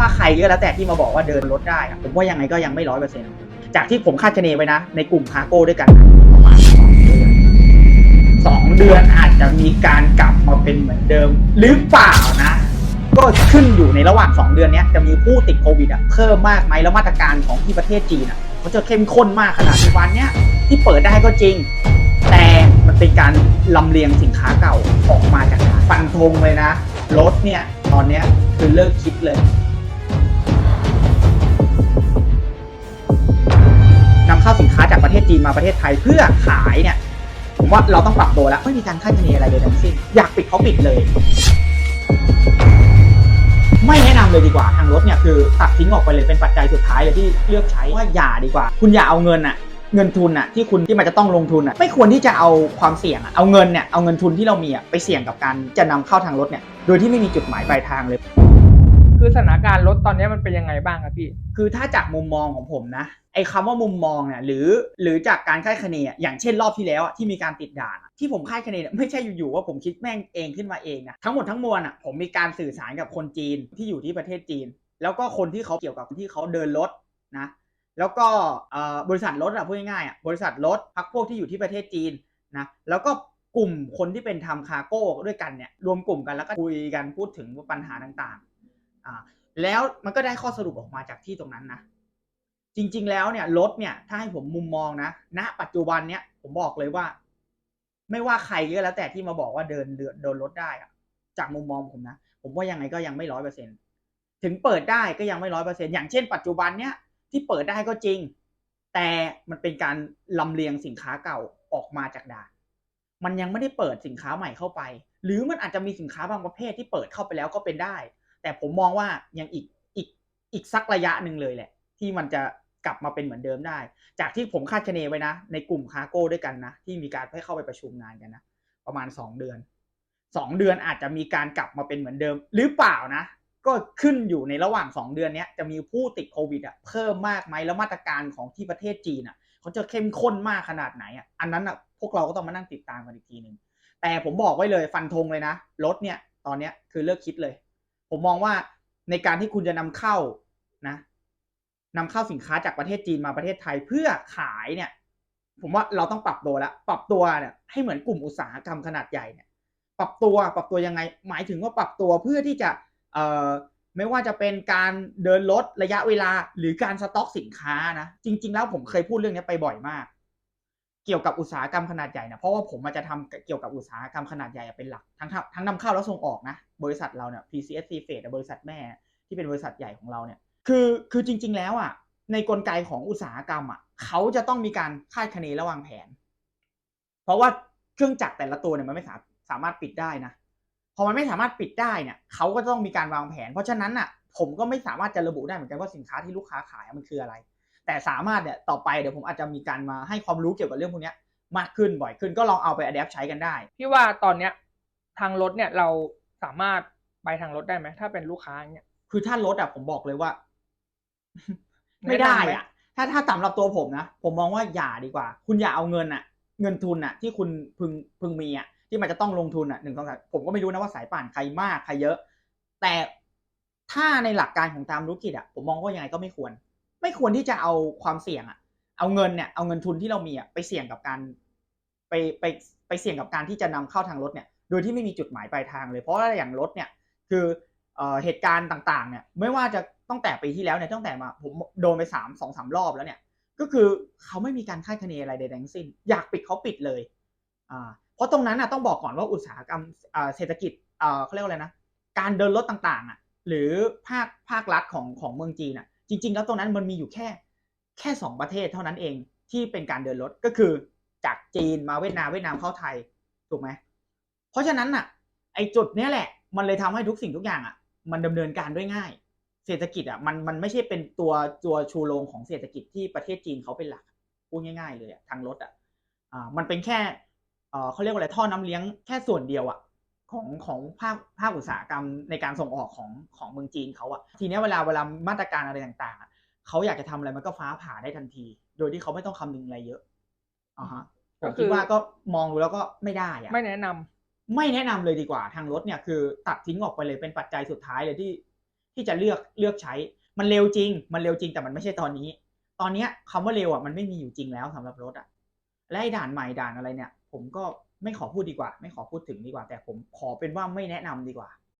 ว่าใครก็แล้วแต่ที่มาบอกว่าเดินรถได้อะผมว่ายังไงก็ยังไม่ร้อยเปอร์เซ็นต์จากที่ผมคาดคะเนไว้นะ ในกลุ่มคาร์โก้ด้วยกันประมาณสองเดือนอาจจะมีการกลับมาเป็นเหมือนเดิม หรือเปล่านะ ก็ขึ้นอยู่ในระหว่าง 2 เดือนนี้จะมีผู้ติดโควิดอะเพิ่มมากไหมแล้วมาตรการของที่ประเทศจีนอะเขาจะเข้มข้นมากขนาดในวันเนี้ยที่เปิดได้ก็จริง แต่มันเป็นการลำเลียงสินค้าเก่าออกมาจากฟันธงเลยนะรถเนี่ยตอนเนี้ยคือเลิกคิดเลย สินค้าจากประเทศจีนมาประเทศไทยเพื่อขายเนี่ยผมว่าเราต้องปรับตัวแล้วไม่มีการคาดคะเนอะไรเลยทั้งสิ้นอยากปิดเขาปิดเลย ไม่แนะนำเลยดีกว่าทางรถเนี่ยคือตัดทิ้งออกไปเลยเป็นปัจจัยสุดท้ายเลยที่เลือกใช้ว่าอย่าดีกว่า คุณอย่าเอาเงินอะเงินทุนอะที่คุณที่มันจะต้องลงทุนอะไม่ควรที่จะเอาความเสี่ยงอะเอาเงินเนี่ยเอาเงินทุนที่เรามีอะไปเสี่ยงกับการจะนำเข้าทางรถเนี่ยโดยที่ไม่มีจุดหมายปลายทางเลย คือสถานการณ์รถตอนนี้มันเป็นยังไงบ้างครับพี่ คือถ้าจากมุมมองของผมนะไอ้คำว่ามุมมองเนี่ยหรือหรือจากการค่าดคเนอย่างเช่นรอบที่แล้วที่มีการติดด่านที่ผมค่าดคเนไม่ใช่อยู่ๆว่าผมคิดแม่งเองขึ้นมาเองนะทั้งหมดทั้งมวลอะผมมีการสื่อสารกับคนจีนที่อยู่ที่ประเทศจีน แล้วก็คนที่เขาเกี่ยวกับที่เขาเดินรถนะแล้วก็บริษัทรถอะพูดง่ายๆบริษัทรถพักพวกที่อยู่ที่ประเทศจีนนะแล้วก็กลุ่มคนที่เป็นทำคารโก้ด้วยกันเนี่ยรวมกลุ่มกันแล้วก็คุยกันพูดถึงปัญหาต่าง อ่าแล้วมันก็ได้ข้อสรุปออกมาจากที่ตรงนั้นนะจริง ๆ แล้วเนี่ยรถเนี่ยถ้าให้ผมมุมมองนะณปัจจุบันเนี่ยผมบอกเลยว่า ไม่ว่าใครก็แล้วแต่ที่มาบอกว่าเดินเรือเดินรถได้อะจากมุมมองผมนะผมว่ายังไงก็ยังไม่ร้อยเปอร์เซ็นถึงเปิดได้ก็ยังไม่ร้อยเปอร์เซ็นอย่างเช่นปัจจุบันเนี่ยที่เปิดได้ก็จริง แต่มันเป็นการลำเลียงสินค้าเก่าออกมาจากด่านมันยังไม่ได้เปิดสินค้าใหม่เข้าไป หรือมันอาจจะมีสินค้าบางประเภทที่เปิดเข้าไปแล้วก็เป็นได้ แต่ผมมองว่ายังอีกอีกอีกสักระยะหนึ่งเลยแหละ ที่มันจะกลับมาเป็นเหมือนเดิมได้ จากที่ผมคาดคะเนไว้นะ ในกลุ่มคาร์โก้ด้วยกันนะ ที่มีการให้เข้าไปประชุมงานกันนะ ประมาณ 2 เดือน 2 เดือนอาจจะมีการกลับมาเป็นเหมือนเดิม หรือเปล่านะ ก็ขึ้นอยู่ในระหว่าง 2 เดือนนี้จะมีผู้ติดโควิดอะเพิ่มมากไหมแล้วมาตรการของที่ประเทศจีนอะเขาจะเข้มข้นมากขนาดไหนอะอันนั้นอะพวกเราก็ต้องมานั่งติดตามกันอีกทีหนึ่งแต่ผมบอกไว้เลยฟันธงเลยนะรถเนี่ยตอนเนี้ยคือเลิกคิดเลย ผมมองว่าในการที่คุณจะนำเข้านะนำเข้าสินค้าจากประเทศจีนมาประเทศไทยเพื่อขายเนี่ย ผมว่าเราต้องปรับตัวแล้วปรับตัวเนี่ยให้เหมือนกลุ่มอุตสาหกรรมขนาดใหญ่เนี่ย ปรับตัวปรับตัวยังไง หมายถึงว่าปรับตัวเพื่อที่จะเอ่อไม่ว่าจะเป็นการเดินลดระยะเวลาหรือการสต็อกสินค้านะ จริง ๆ แล้วผมเคยพูดเรื่องนี้ไปบ่อยมาก เกี่ยวกับอุตสาหกรรมขนาดใหญ่นะเพราะว่าผมมันจะทำเกี่ยวกับอุตสาหกรรมขนาดใหญ่เป็นหลักทั้งทั้งนำเข้าและส่งออกนะบริษัทเราเนี่ย PCSC f e บริษัทแม่ที่เป็นบริษัทใหญ่ของเราเนี่ยคือคือจริง ๆ แล้วอะในกลไกของอุตสาหกรรมอะเขาจะต้องมีการคาดคะเนและวางแผน เพราะว่าเครื่องจักรแต่ละตัวเนี่ยมันไม่สาสามารถปิดได้นะพอมันไม่สามารถปิดได้เนี่ยเขาก็ต้องมีการวางแผน เพราะฉะนั้นอะผมก็ไม่สามารถจะระบุได้เหมือนกันว่าสินค้าที่ลูกค้าขายมันคืออะไร แต่สามารถเนี่ยต่อไปเดี๋ยวผมอาจจะมีการมาให้ความรู้เกี่ยวกับเรื่องพวกเนี้ยมากขึ้นบ่อยขึ้นก็ลองเอาไปอัดแอปใช้กันได้พี่ว่าตอนเนี้ยทางรถเนี่ยเราสามารถไปทางรถได้ไหมถ้าเป็นลูกค้าอย่างเงี้ยคือถ้ารถอะผมบอกเลยว่า ไม่ได้อะ ถ้าถ้าสำหรับตัวผมนะผมมองว่าอย่าดีกว่า คุณอย่าเอาเงินอะ เงินทุนอะ ที่คุณพึงพึงมีอะที่มันจะต้องลงทุนอะหนึ่งสองสามผมก็ไม่รู้นะว่าสายป่านใครมากใครเยอะ แต่ถ้าในหลักการของตามธุรกิจอะผมมองว่ายังไงก็ไม่ควร ไม่ควรที่จะเอาความเสี่ยงอะเอาเงินเนี่ยเอาเงินทุนที่เรามีอะไปเสี่ยงกับการไปไปไปเสี่ยงกับการที่จะนำเข้าทางรถเนี่ยโดยที่ไม่มีจุดหมายปลายทางเลยเพราะว่าอย่างรถเนี่ยคือเออเหตุการณ์ต่างๆเนี่ยไม่ว่าจะตั้งแต่ปีที่แล้วเนี่ยตั้งแต่มาผมโดนไปสามสองสามรอบแล้วเนี่ยก็คือเขาไม่มีการคาดคะเนอะไรใดๆทั้งสิ้น อยากปิดเขาปิดเลยอ่าเพราะตรงนั้นนะต้องบอกก่อนว่าอุตสาหกรรมเศรษฐกิจอ่าเขาเรียกว่าอะไรนะการเดินรถต่างๆอะหรือภาคภาครัฐของของเมืองจีนอะ จริง ๆ แล้วตรงนั้นมันมีอยู่แค่แค่สองประเทศเท่านั้นเองที่เป็นการเดินรถก็คือจากจีนมาเวียดนามเวียดนามเข้าไทยถูกไหมเพราะฉะนั้นน่ะ ไอ้จุดเนี้ยแหละ มันเลยทำให้ทุกสิ่งทุกอย่างอะ มันดำเนินการด้วยง่าย เศรษฐกิจอะมันมันไม่ใช่เป็นตัวตัวชูโรงของเศรษฐกิจที่ประเทศจีนเขาเป็นหลักพูดง่าย ๆ เลยอะทางรถอะอ่ามันเป็นแค่เอ่อเขาเรียกว่าอะไรท่อน้ำเลี้ยงแค่ส่วนเดียวอะ ของของภาคภาคอุตสาหกรรมในการส่งออกของของเมืองจีนเขาอะทีเนี้ยเวลาเวลามาตรการอะไรต่างๆเขาอยากจะทำอะไรมันก็ฟ้าผ่าได้ทันที โดยที่เขาไม่ต้องคำนึงอะไรเยอะอ่าฮะผมคิดว่าก็มองดูแล้วก็ไม่ได้อะไม่แนะนำ ไม่แนะนำเลยดีกว่าทางรถเนี่ยคือ ตัดทิ้งออกไปเลยเป็นปัจจัยสุดท้ายเลยที่ ที่จะเลือกเลือกใช้ มันเร็วจริง มันเร็วจริงแต่มันไม่ใช่ตอนนี้ ตอนเนี้ยคำว่าเร็วอะมันไม่มีอยู่จริงแล้วสำหรับรถอะและด่านใหม่ด่านอะไรเนี่ย ผมก็ ไม่ขอพูดดีกว่า ไม่ขอพูดถึงดีกว่า แต่ผมขอเป็นว่าไม่แนะนำดีกว่า